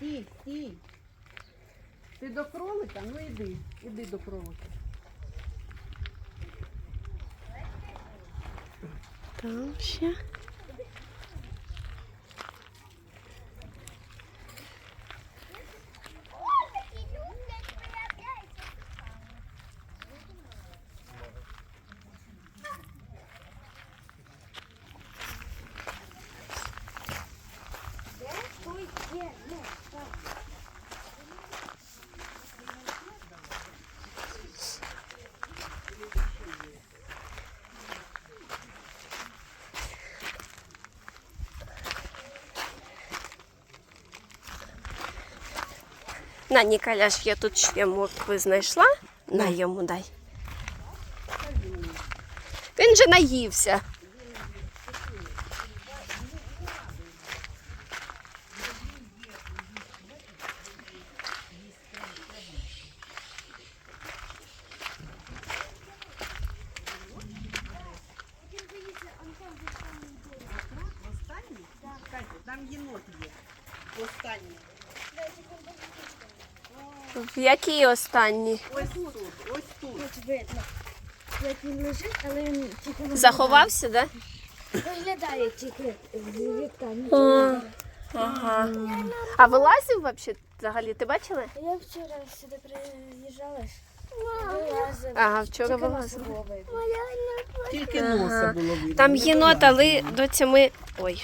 стій, стій. Ти до кролика? Ну іди, іди до кролика. Там ще. На, Ніколяш, я тут ще моркви знайшла. На йому дай. Він же наївся. Там єнот є. Останній. В якій останній? Ось тут, ось тут. Тут видно. Як він лежить, але він тільки виглядає. Заховався, да? Виглядає тільки з вікна. А, Ага. А вилазив взагалі взагалі? Ти бачила? Я вчора сюди приїжджала. Вилазив. Ага, вчора вилазив. Тільки носа було видно. Там не єнот, вилазив. але доця ми. Ой,